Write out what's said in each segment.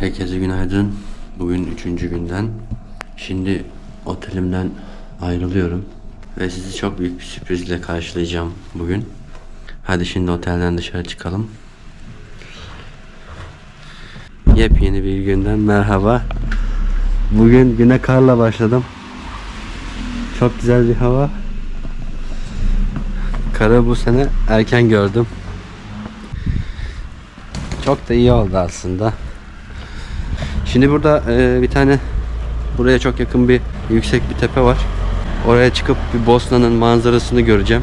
Herkese günaydın. Bugün üçüncü günden. Şimdi otelimden ayrılıyorum. Ve sizi çok büyük bir sürprizle karşılayacağım bugün. Hadi şimdi otelden dışarı çıkalım. Yepyeni bir günden merhaba. Bugün güne karla başladım. Çok güzel bir hava. Karı bu sene erken gördüm. Çok da iyi oldu aslında. Şimdi burada e, bir tane buraya çok yakın bir yüksek bir tepe var. Oraya çıkıp bir Bosna'nın manzarasını göreceğim.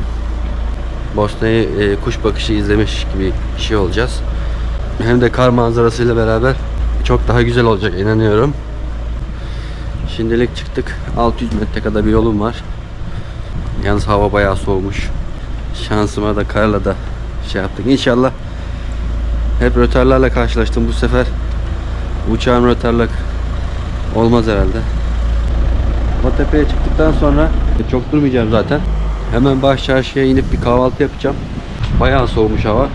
Bosna'yı e, kuş bakışı izlemiş gibi şey olacağız. Hem de kar manzarasıyla beraber çok daha güzel olacak inanıyorum. Şimdilik çıktık. 600 metre kadar bir yolum var. Yalnız hava bayağı soğumuş. Şansıma da karla da şey yaptık. İnşallah hep rötarlarla karşılaştım bu sefer. Uçağın rötarlık olmaz herhalde. O tepeye çıktıktan sonra e, çok durmayacağım zaten. Hemen baş çarşıya inip bir kahvaltı yapacağım. Bayağı soğumuş hava.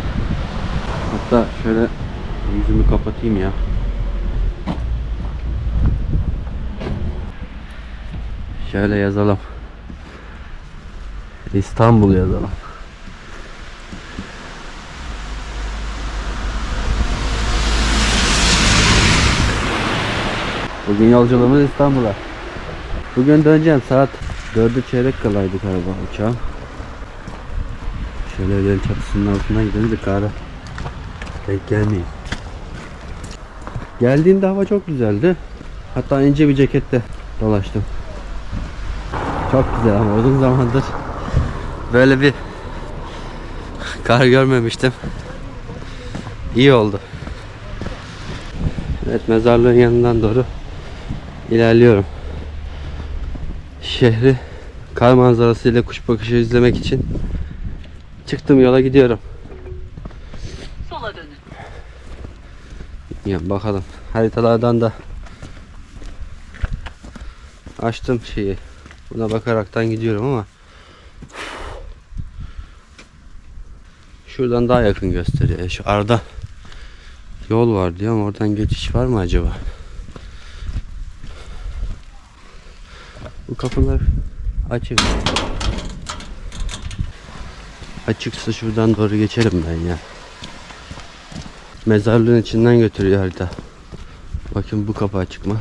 Hatta şöyle yüzümü kapatayım ya. Şöyle yazalım. İstanbul yazalım. Bugün yolculuğumuz İstanbul'a. Bugün döneceğim saat 4'e çeyrek kalaydı galiba uçağım. Şöyle evlerin çatısının altına gidelim de kara denk gelmeyeyim. Geldiğimde hava çok güzeldi. Hatta ince bir cekette dolaştım. Çok güzel ama uzun zamandır böyle bir kar görmemiştim. İyi oldu. Evet mezarlığın yanından doğru ilerliyorum. Şehri kar manzarasıyla kuş bakışı izlemek için çıktım yola gidiyorum. Sola dönün. Ya bakalım haritalardan da açtım şeyi. Buna bakaraktan gidiyorum ama şuradan daha yakın gösteriyor. Şu arada yol var diyor ama oradan geçiş var mı acaba? Bu kapılar açık. Açıksa şuradan doğru geçerim ben ya. Mezarlığın içinden götürüyor harita. Bakın bu kapı açık mı?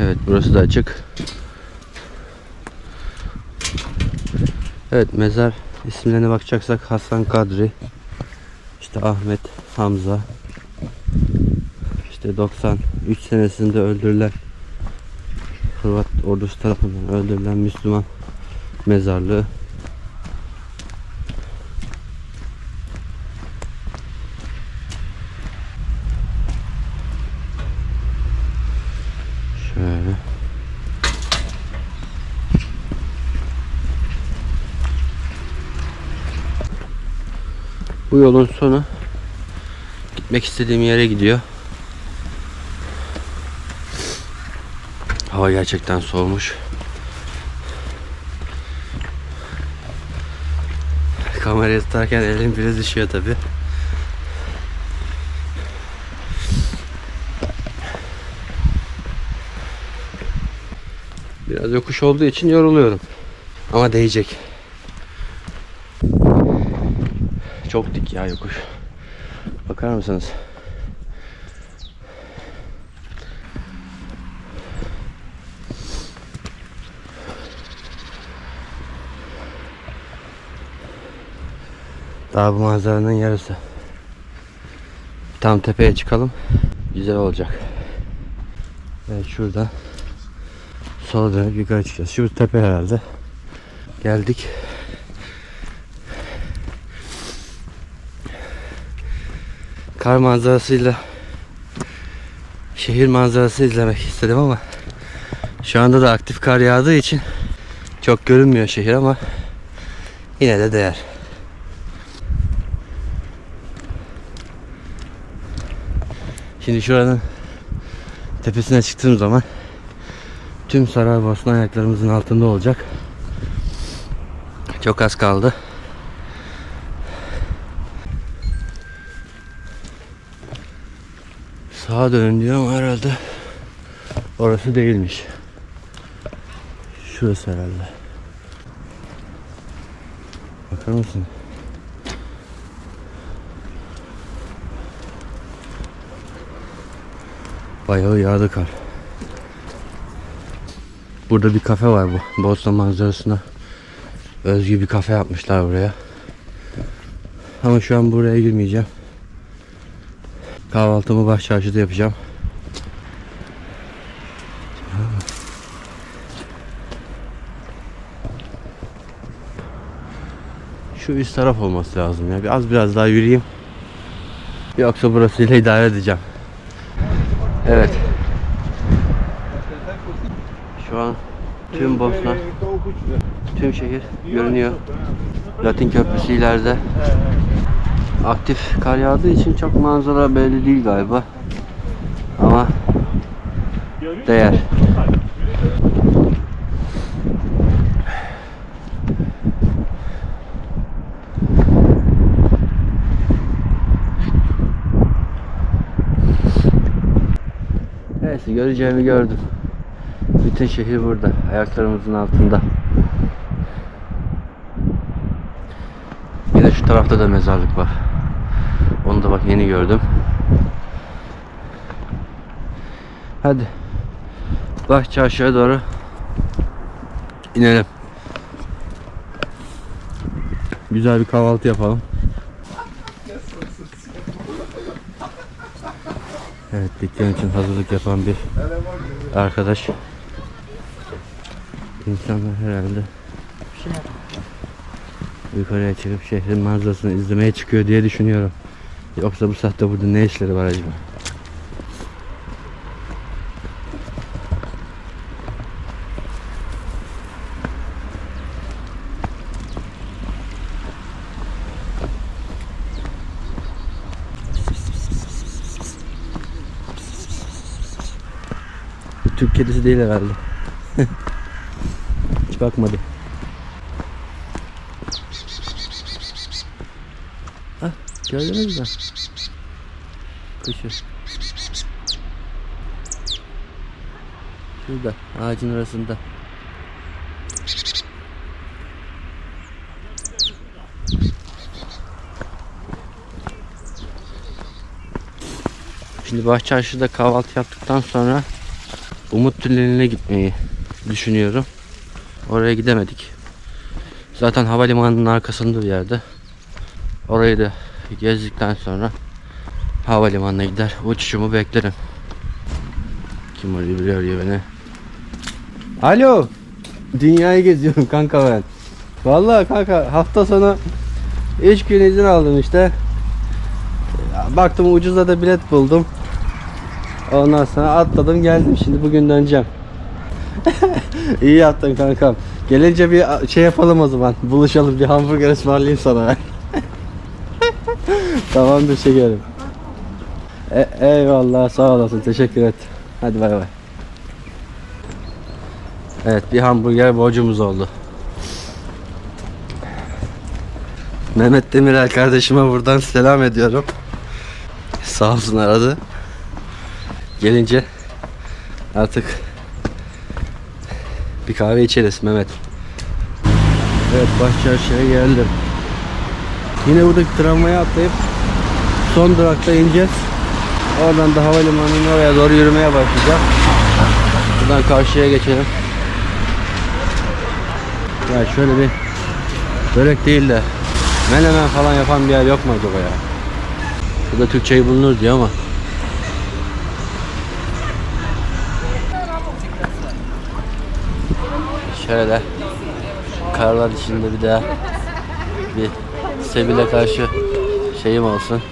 Evet burası da açık. Evet mezar isimlerine bakacaksak Hasan Kadri, işte Ahmet Hamza, işte 93 senesinde öldürülen Hırvat ordusu tarafından öldürülen Müslüman mezarlığı. Şöyle. Bu yolun sonu gitmek istediğim yere gidiyor. Hava gerçekten soğumuş. Kamerayı tutarken elim biraz düşüyor tabi. Biraz yokuş olduğu için yoruluyorum. Ama değecek. Çok dik ya yokuş. Bakar mısınız? Daha bu manzaranın yarısı. Tam tepeye çıkalım. Güzel olacak. Evet şurada sola dönüp yukarı çıkacağız. Şu tepe herhalde. Geldik. Kar manzarasıyla şehir manzarası izlemek istedim ama şu anda da aktif kar yağdığı için çok görünmüyor şehir ama yine de değer. Şimdi şuranın tepesine çıktığım zaman tüm Saraybosna ayaklarımızın altında olacak. Çok az kaldı. Sağa dönün diyor ama herhalde orası değilmiş. Şurası herhalde. Bakar mısın? Bayağı yağdı kar. Burada bir kafe var bu. Bosna manzarasına özgü bir kafe yapmışlar buraya. Ama şu an buraya girmeyeceğim. Kahvaltımı baş çarşıda yapacağım. Şu üst taraf olması lazım ya. Biraz biraz daha yürüyeyim. Yoksa burasıyla idare edeceğim. Evet. Şu an tüm Bosna, tüm şehir görünüyor. Latin Köprüsü ileride. Aktif kar yağdığı için çok manzara belli değil galiba. Ama değer. Neyse göreceğimi gördüm. Bütün şehir burada. Ayaklarımızın altında. Bir de şu tarafta da mezarlık var. Onu da bak yeni gördüm. Hadi. Bak çarşıya doğru inelim. Güzel bir kahvaltı yapalım. Evet dükkan için hazırlık yapan bir arkadaş. İnsanlar herhalde yukarıya çıkıp şehrin manzarasını izlemeye çıkıyor diye düşünüyorum. Yoksa bu saatte burada ne işleri var acaba? Bu Türk kedisi değil herhalde. Hiç bakmadım. Ah, gördünüz mü? Kuşu. Şurada, ağacın arasında. Şimdi Bahçeşehir'de kahvaltı yaptıktan sonra Umut Tüneli'ne gitmeyi düşünüyorum. Oraya gidemedik. Zaten havalimanının arkasında bir yerde. Orayı da gezdikten sonra havalimanına gider. Uçuşumu beklerim. Kim arıyor biri arıyor beni. Alo. Dünyayı geziyorum kanka ben. Vallahi kanka hafta sonu 3 gün izin aldım işte. Ya Baktım ucuza da bilet buldum. Ondan sonra atladım geldim. Şimdi bugün döneceğim. İyi yaptın kankam. Gelince bir şey yapalım o zaman. Buluşalım bir hamburger ısmarlayayım sana. Tamamdır şekerim. E, eyvallah sağ olasın teşekkür et. Hadi bay bay. Evet bir hamburger borcumuz oldu. Mehmet Demirel kardeşime buradan selam ediyorum. Sağ olsun aradı. Gelince artık bir kahve içeriz Mehmet. Evet Bahçeşehir'e geldim. Yine buradaki tramvaya atlayıp son durakta ineceğiz. Oradan da havalimanının oraya doğru yürümeye başlayacağım. Buradan karşıya geçelim. Ya şöyle bir börek değil de menemen falan yapan bir yer yok mu acaba ya? Burada Türkçeyi bulunur diyor ama Şöyle karlar içinde bir daha bir Sebil'e karşı şeyim olsun.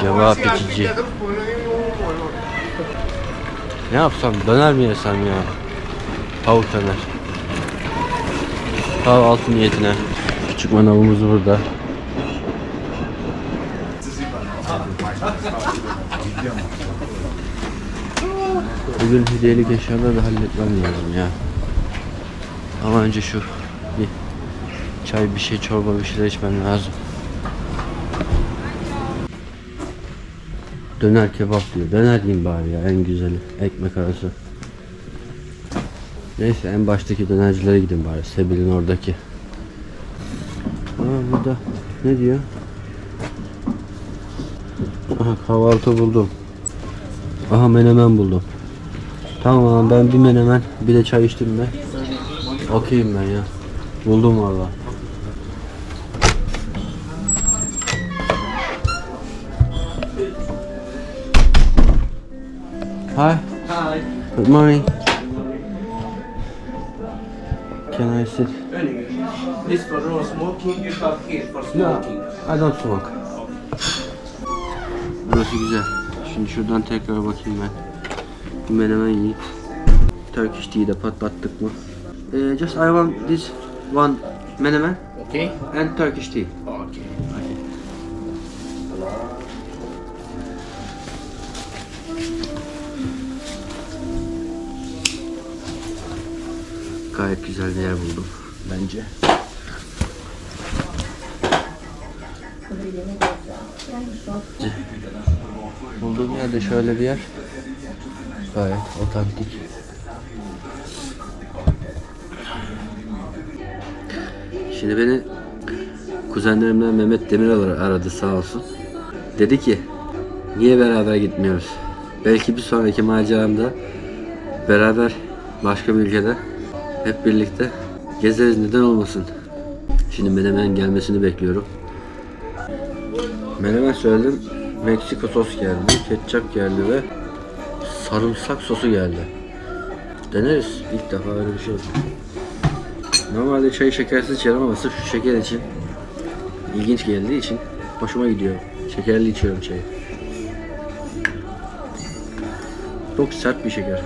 Cevap içici. Ne yapsam döner mi yesem ya? Tavuk döner. Kahvaltı niyetine. Küçük manavımız burada. Bugün hediyelik eşyaları da halletmem lazım ya. Ama önce şu bir çay bir şey çorba bir şeyler içmem lazım. Döner kebap diyor. Döner diyeyim bari ya en güzeli. Ekmek arası. Neyse en baştaki dönercilere gidin bari. Sebil'in oradaki. Aa burada ne diyor? Aha kahvaltı buldum. Aha menemen buldum. Tamam ben bir menemen bir de çay içtim ben. Okeyim ben ya. Buldum valla. Hi. Hi. Good morning. Can I sit? This for no smoking, you have here for smoking. I don't smoke. Burası güzel. Şimdi şuradan tekrar bakayım ben. Bir menemen yiyeyim. Turkish tea'yi de patlattık mı? Eh, just I want this one menemen Okay? and Turkish tea. Okay. Gayet güzel bir yer buldum bence. Bulduğum yerde şöyle bir yer. Gayet otantik. Şimdi beni kuzenlerimden Mehmet Demiral aradı sağ olsun. Dedi ki niye beraber gitmiyoruz? Belki bir sonraki maceramda beraber başka bir ülkede hep birlikte gezeriz neden olmasın. Şimdi menemen gelmesini bekliyorum. Menemen söyledim. Meksiko sos geldi, ketçap geldi ve sarımsak sosu geldi. Deneriz. İlk defa öyle bir şey oldu. Normalde çayı şekersiz içerim ama sırf şu şeker için ilginç geldiği için hoşuma gidiyor. Şekerli içiyorum çayı. Çok sert bir şeker.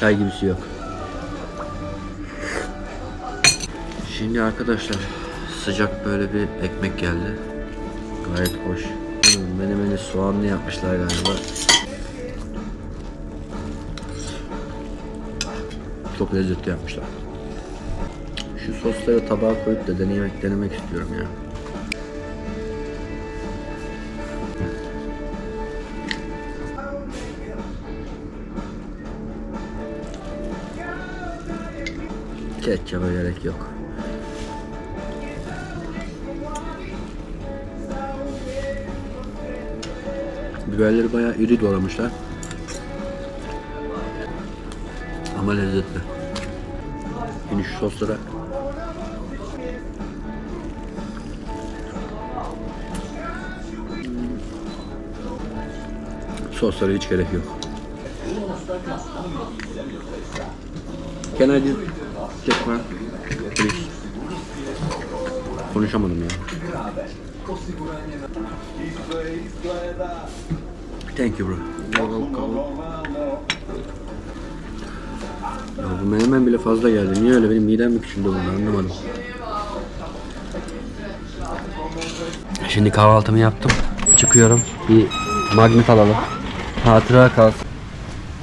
Çay gibisi yok. Şimdi arkadaşlar sıcak böyle bir ekmek geldi. Gayet hoş. Menemeni soğanlı yapmışlar galiba. Çok lezzetli yapmışlar. Şu sosları tabağa koyup da denemek, denemek istiyorum ya. Ketçaba gerek yok. Biberleri bayağı iri doğramışlar. Ama lezzetli. Şimdi şu soslara Soslara hiç gerek yok. Can I just check one? Please. Konuşamadım ya. Thank you bro. Ya bu menemen bile fazla geldi. Niye öyle benim midem mi küçüldü bunu anlamadım. Şimdi kahvaltımı yaptım. Çıkıyorum. Bir magnet alalım. Hatıra kalsın.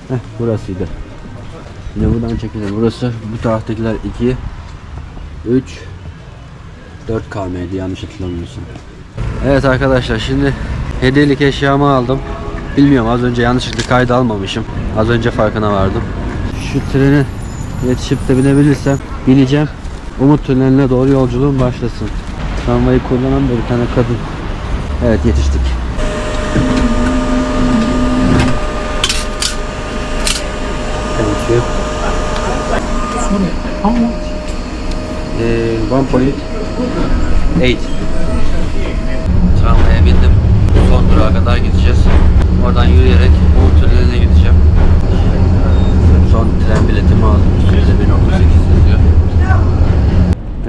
Heh burasıydı. Yine buradan çekelim. Burası bu taraftakiler 2 3 4 KM'ydi yanlış hatırlamıyorsam. Evet arkadaşlar şimdi hediyelik eşyamı aldım. Bilmiyorum az önce yanlışlıkla kayda almamışım. Az önce farkına vardım. Şu trene yetişip de binebilirsem bineceğim. Umut Tüneli'ne doğru yolculuğum başlasın. Tramvayı kullanan da bir tane kadın. Evet yetiştik. Thank you. Ee, 1.8 Tramvaya bindim. Son durağa kadar gideceğiz. Oradan yürüyerek Umut Tüneli'ne gideceğim. Son tren biletimi aldım. Üstünde 1.8 yazıyor.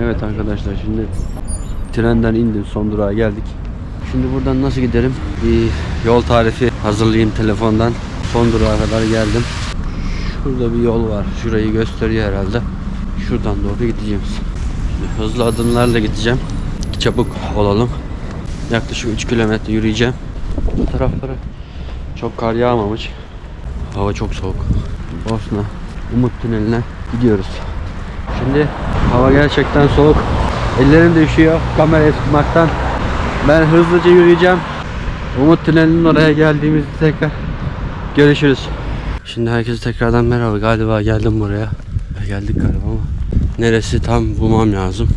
Evet arkadaşlar şimdi trenden indim. Son durağa geldik. Şimdi buradan nasıl giderim? Bir yol tarifi hazırlayayım telefondan. Son durağa kadar geldim. Şurada bir yol var. Şurayı gösteriyor herhalde. Şuradan doğru gideceğiz. Şimdi hızlı adımlarla gideceğim. Çabuk olalım. Yaklaşık 3 kilometre yürüyeceğim. Bu taraflara çok kar yağmamış. Hava çok soğuk. Bosna Umut Tüneli'ne gidiyoruz. Şimdi hava gerçekten soğuk. Ellerim de üşüyor kamerayı tutmaktan. Ben hızlıca yürüyeceğim. Umut Tüneli'nin oraya geldiğimizde tekrar görüşürüz. Şimdi herkese tekrardan merhaba. Galiba geldim buraya. Geldik galiba ama neresi tam bulmam lazım.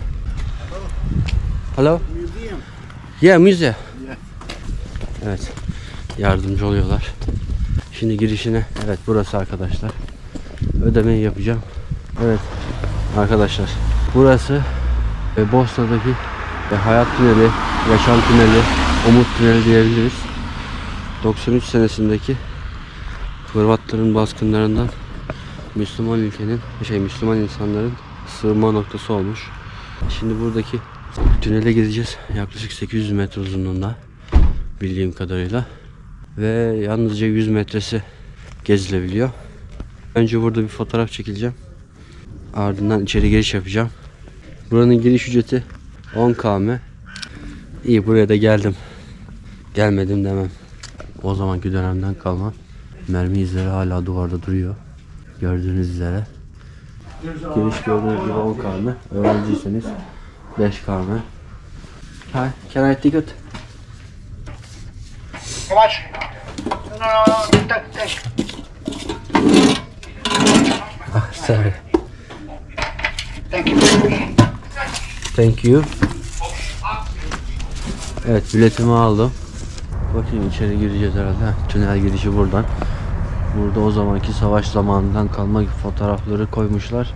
Hello? Yeah, müze. Evet. Yardımcı oluyorlar. Şimdi girişine evet burası arkadaşlar. Ödemeyi yapacağım. Evet arkadaşlar. Burası e, Bosna'daki e, hayat tüneli, yaşam tüneli, umut tüneli diyebiliriz. 93 senesindeki Hırvatların baskınlarından Müslüman ülkenin, şey Müslüman insanların sığınma noktası olmuş. Şimdi buradaki tünele gezeceğiz. Yaklaşık 800 metre uzunluğunda bildiğim kadarıyla. Ve yalnızca 100 metresi gezilebiliyor. Önce burada bir fotoğraf çekileceğim. Ardından içeri giriş yapacağım. Buranın giriş ücreti 10 km. İyi buraya da geldim. Gelmedim demem. O zamanki dönemden kalma. Mermi izleri hala duvarda duruyor. Gördüğünüz üzere. Giriş gördüğünüz gibi 10 km. Öğrenciyseniz 5 km. Hi, can I ticket? How much? No, no, no, take, take. Ah, sorry. Thank you. Thank you. Evet biletimi aldım. Bakayım içeri gireceğiz herhalde. Heh, Tünel girişi buradan. Burada o zamanki savaş zamanından kalma fotoğrafları koymuşlar.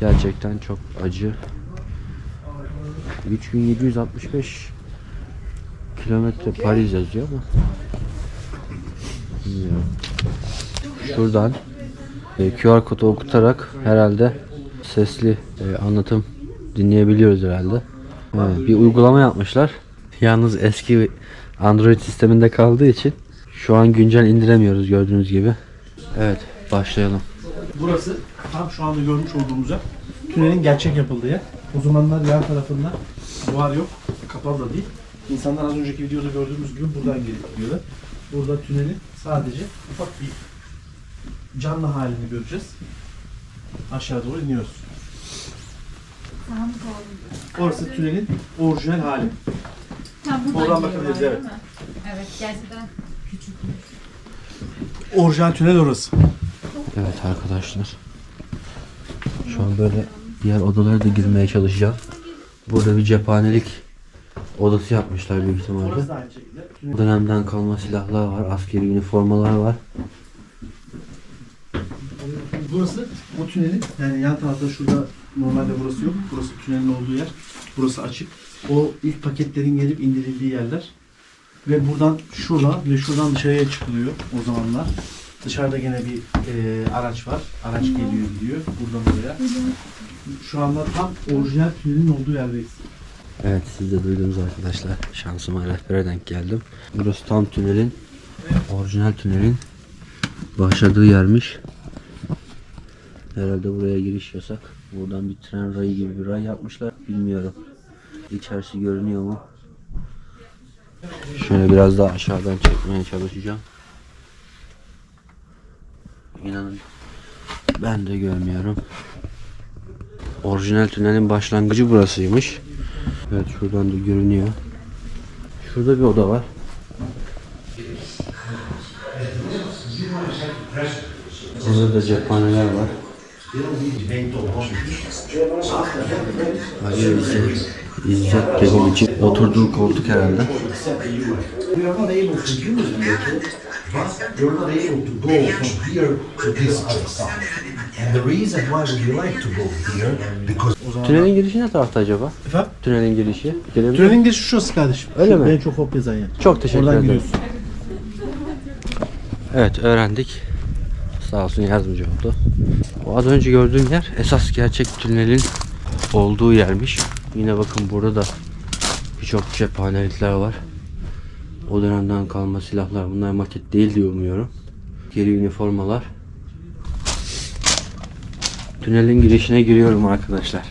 Gerçekten çok acı. 3765 kilometre Paris yazıyor ama. Şuradan e, QR kodu okutarak herhalde sesli e, anlatım dinleyebiliyoruz herhalde. Evet, bir uygulama yapmışlar. Yalnız eski Android sisteminde kaldığı için şu an güncel indiremiyoruz gördüğünüz gibi. Evet başlayalım. Burası tam şu anda görmüş olduğumuz yer. Tünelin gerçek yapıldığı yer. O zamanlar yan tarafında duvar yok. Kapalı da değil. İnsanlar az önceki videoda gördüğümüz gibi buradan gelip gidiyorlar. Burada tünelin sadece ufak bir canlı halini göreceğiz. Aşağı doğru iniyoruz. Orası tünelin orijinal hali. Tam buradan bakabiliriz, evet. Evet, gerçekten küçük. Orijinal tünel orası. Evet arkadaşlar. Şu an böyle diğer odalara da girmeye çalışacağım. Burada bir cephanelik odası yapmışlar büyük ihtimalle. Bu dönemden kalma silahlar var, askeri üniformalar var. Burası o tünelin yani yan tarafta şurada normalde burası yok. Burası tünelin olduğu yer. Burası açık. O ilk paketlerin gelip indirildiği yerler. Ve buradan şuradan ve şuradan dışarıya çıkılıyor o zamanlar. Dışarıda gene bir e, araç var. Araç geliyor gidiyor buradan oraya. Şu anda tam orijinal tünelin olduğu yerdeyiz. Evet siz de duydunuz arkadaşlar. Şansıma rehbere denk geldim. Burası tam tünelin, orijinal tünelin başladığı yermiş. Herhalde buraya giriş yasak. Buradan bir tren rayı gibi bir ray yapmışlar. Bilmiyorum. İçerisi görünüyor mu? Şöyle biraz daha aşağıdan çekmeye çalışacağım. İnanın ben de görmüyorum. Orijinal tünelin başlangıcı burasıymış. Evet şuradan da görünüyor. Şurada bir oda var. Burada da cephaneler var. Ali İzzet, İzzet Begoviç'in oturduğu koltuk herhalde. Tünelin girişi ne tarafta acaba? Efendim? Tünelin girişi. Gelebilir Tünelin girişi şurası kardeşim. Öyle Şu mi? En çok hop yazan yer. Çok teşekkür Oradan ederim. giriyorsun. Evet öğrendik. Sağ olsun yardımcı oldu. O az önce gördüğüm yer esas gerçek tünelin olduğu yermiş. Yine bakın burada da birçok cephanelikler var. O dönemden kalma silahlar. Bunlar maket değil diye umuyorum. Geri üniformalar. Tünelin girişine giriyorum arkadaşlar.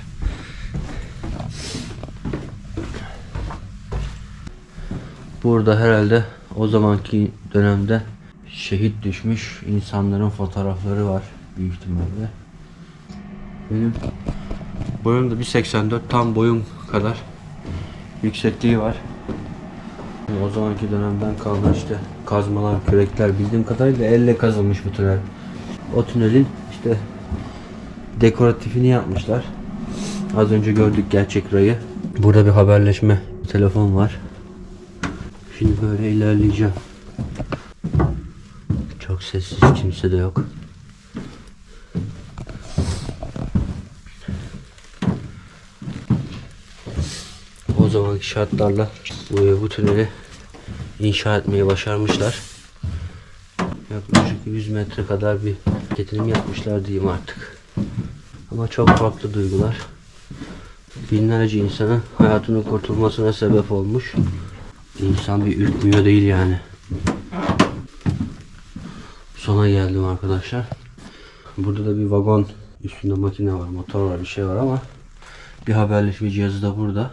Burada herhalde o zamanki dönemde şehit düşmüş insanların fotoğrafları var büyük ihtimalle. Benim Boyum da 1.84 tam boyum kadar yüksekliği var. O zamanki dönemden kalma işte kazmalar, kürekler bildiğim kadarıyla elle kazılmış bu tünel. O tünelin işte dekoratifini yapmışlar. Az önce gördük gerçek rayı. Burada bir haberleşme telefon var. Şimdi böyle ilerleyeceğim. Çok sessiz, kimse de yok. O zamanki şartlarla bu, bu tüneli inşa etmeyi başarmışlar. Yaklaşık 100 metre kadar bir getirim yapmışlar diyeyim artık. Ama çok farklı duygular. Binlerce insanın hayatının kurtulmasına sebep olmuş. İnsan bir ürkmüyor değil yani. Sona geldim arkadaşlar. Burada da bir vagon üstünde makine var, motor var, bir şey var ama bir haberleşme cihazı da burada.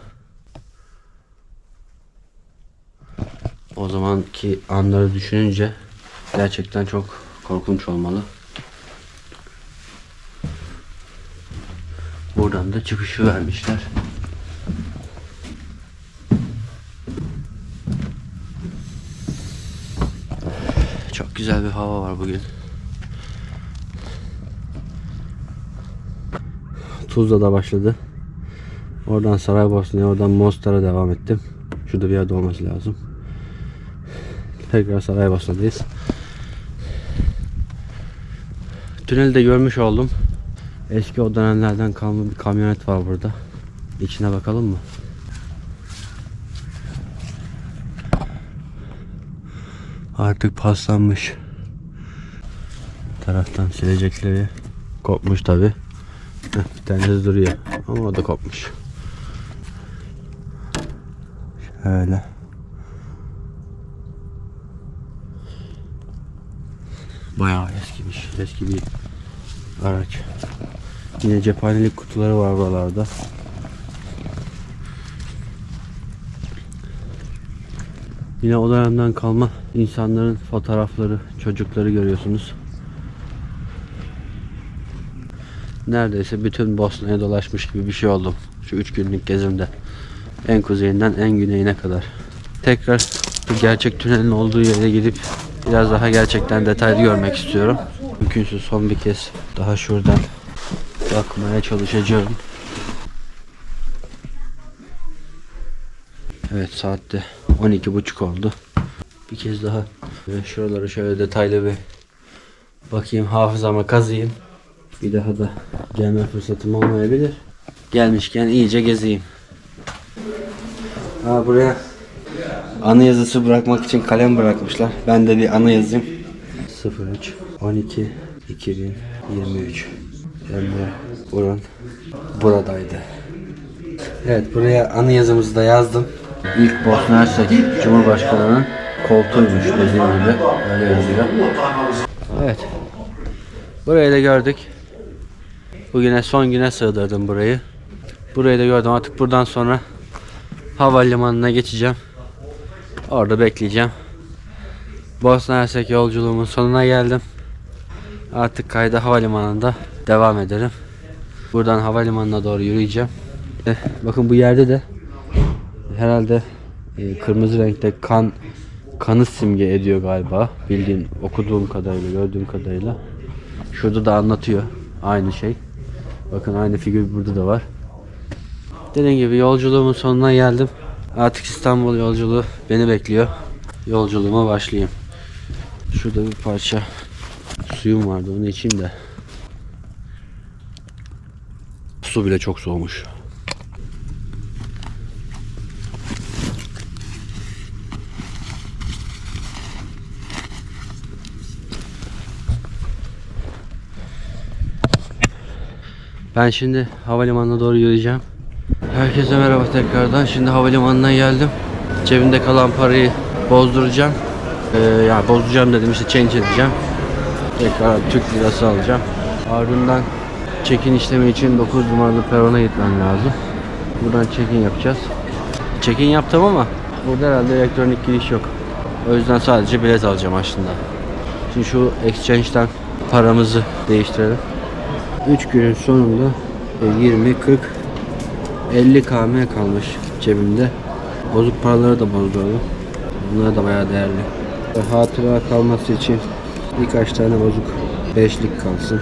O zamanki anları düşününce gerçekten çok korkunç olmalı. Buradan da çıkışı vermişler. Çok güzel bir hava var bugün. Tuzla'da başladı. Oradan Saraybosna'ya, oradan Mostar'a devam ettim. Şurada bir yerde olması lazım. Tekrar Saraybosna'dayız. Tüneli de görmüş oldum. Eski o dönemlerden kalma bir kamyonet var burada. İçine bakalım mı? Artık paslanmış. Taraftan silecekleri kopmuş tabi. Bir tanesi duruyor ama o da kopmuş. Şöyle. Bayağı eskimiş. Eski bir araç. Yine cephanelik kutuları var buralarda. Yine o dönemden kalma insanların fotoğrafları, çocukları görüyorsunuz. Neredeyse bütün Bosna'ya dolaşmış gibi bir şey oldum. Şu üç günlük gezimde. En kuzeyinden en güneyine kadar. Tekrar bu gerçek tünelin olduğu yere gidip biraz daha gerçekten detaylı görmek istiyorum. Mümkünse son bir kez daha şuradan bakmaya çalışacağım. Evet saatte 12.30 oldu. Bir kez daha ve şuraları şöyle detaylı bir bakayım hafızama kazıyım. Bir daha da gelme fırsatım olmayabilir. Gelmişken iyice gezeyim. Ha buraya anı yazısı bırakmak için kalem bırakmışlar. Ben de bir anı yazayım. 03 12 2023 Emre Burun buradaydı. Evet buraya anı yazımızı da yazdım. İlk Bosna Hersek Cumhurbaşkanı'nın koltuğuymuş dediğim gibi. Öyle yazıyor. Evet. Burayı da gördük. Bugüne son güne sığdırdım burayı. Burayı da gördüm. Artık buradan sonra havalimanına geçeceğim. Orada bekleyeceğim. Bosna Hersek yolculuğumun sonuna geldim. Artık kayda havalimanında devam ederim. Buradan havalimanına doğru yürüyeceğim. Eh, Bakın bu yerde de herhalde e, kırmızı renkte kan kanı simge ediyor galiba. Bildiğim okuduğum kadarıyla, gördüğüm kadarıyla. Şurada da anlatıyor aynı şey. Bakın aynı figür burada da var. Dediğim gibi yolculuğumun sonuna geldim. Artık İstanbul yolculuğu beni bekliyor. Yolculuğuma başlayayım. Şurada bir parça suyum vardı onu içeyim de. Su bile çok soğumuş. Ben şimdi havalimanına doğru yürüyeceğim. Herkese merhaba tekrardan. Şimdi havalimanına geldim. Cebimde kalan parayı bozduracağım. Ee, yani bozduracağım dedim işte change edeceğim. Tekrar Türk lirası alacağım. Ardından check-in işlemi için 9 numaralı perona gitmem lazım. Buradan check-in yapacağız. Check-in yaptım ama burada herhalde elektronik giriş yok. O yüzden sadece bilet alacağım aslında. Şimdi şu exchange'den paramızı değiştirelim. 3 günün sonunda 20, 40, 50 km kalmış cebimde. Bozuk paraları da bozdurdum. Bunlar da bayağı değerli. Hatıra kalması için birkaç tane bozuk beşlik kalsın.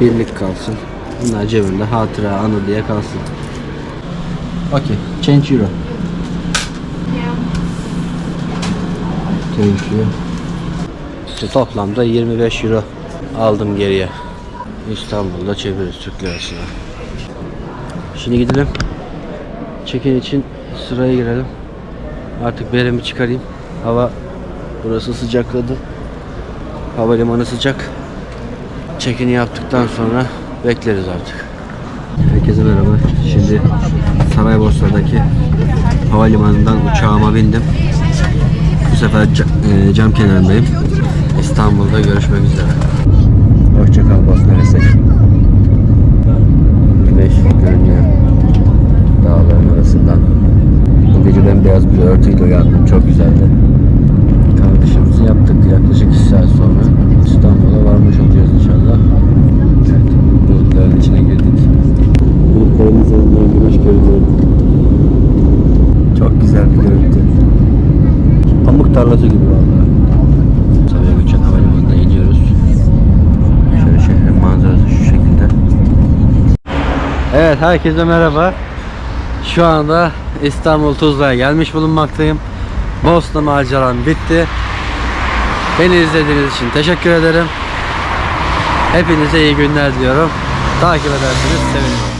Birlik kalsın. Bunlar cebimde hatıra anı diye kalsın. Okay, change euro. Thank. İşte toplamda 25 euro aldım geriye. İstanbul'da çeviririz Türk lirasına. Şimdi gidelim. Çekin için sıraya girelim. Artık beremi çıkarayım. Hava burası sıcakladı. Havalimanı sıcak. Çekini yaptıktan sonra bekleriz artık. Herkese merhaba. Şimdi Saraybosna'daki havalimanından uçağıma bindim. Bu sefer e, cam kenarındayım. İstanbul'da görüşmek üzere. Hoşça kal Bosna Hersek. Güneş görünüyor dağların arasından. Bu gece ben beyaz bir örtüyle uyandım. Çok güzeldi. Kalkışımızı yaptık. Yaklaşık 2 saat sonra İstanbul'a varmış olacağız inşallah. Evet, bulutların içine girdik. Bulutların üzerinden güneş görünüyor. Çok güzel bir görüntü. Pamuk tarlası gibi vallahi. Sabiha Gökçen Havalimanı'na iniyoruz. Şöyle şehrin manzarası şu şekilde. Evet herkese merhaba. Şu anda İstanbul Tuzla'ya gelmiş bulunmaktayım. Bosna maceram bitti. Beni izlediğiniz için teşekkür ederim. Hepinize iyi günler diliyorum. Takip ederseniz sevinirim.